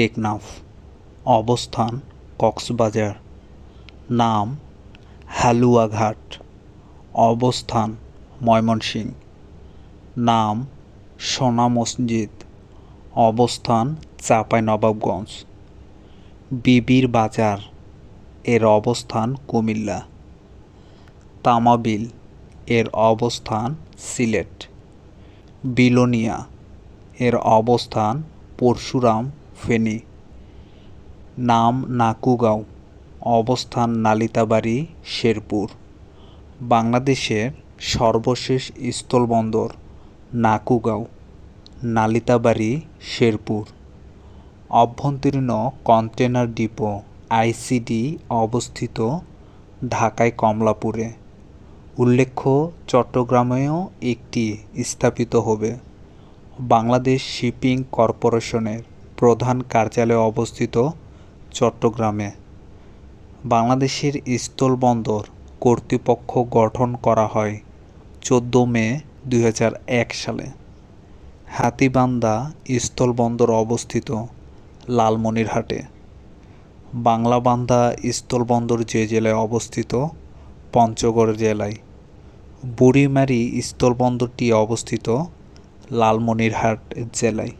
টেকনাফ, অবস্থান কক্সবাজার। নাম, হালুয়াঘাট, অবস্থান ময়মনসিংহ। নাম, সোনা মসজিদ, অবস্থান চাঁপাইনবাবগঞ্জ বিবির বাজার, এর অবস্থান কুমিল্লা। তামাবিল, এর অবস্থান সিলেট। বিলোনিয়া, এর অবস্থান পরশুরাম ফেনী। নাম নাকুগাঁও, অবস্থান নালিতাবাড়ি, শেরপুর। বাংলাদেশের সর্বশেষ স্থলবন্দর নাকুগাঁও, নালিতাবাড়ি, শেরপুর। অভ্যন্তরীণ কন্টেনার ডিপো আইসিডি অবস্থিত ঢাকায় কমলাপুরে। উল্লেখ্য, চট্টগ্রামেও একটি স্থাপিত হবে। বাংলাদেশ শিপিং কর্পোরেশনের প্রধান কার্যালয় অবস্থিত চট্টগ্রামে। বাংলাদেশের স্থলবন্দর কর্তৃপক্ষ গঠন করা হয় চোদ্দ মে দু হাজার এক সালে। হাতীবান্ধা স্থলবন্দর অবস্থিত লালমনিরহাটে। বাংলাবান্ধা স্থলবন্দর যে জেলায় অবস্থিত পঞ্চগড় জেলায়। বুড়িমারি স্থলবন্দরটি অবস্থিত লালমনিরহাট জেলায়।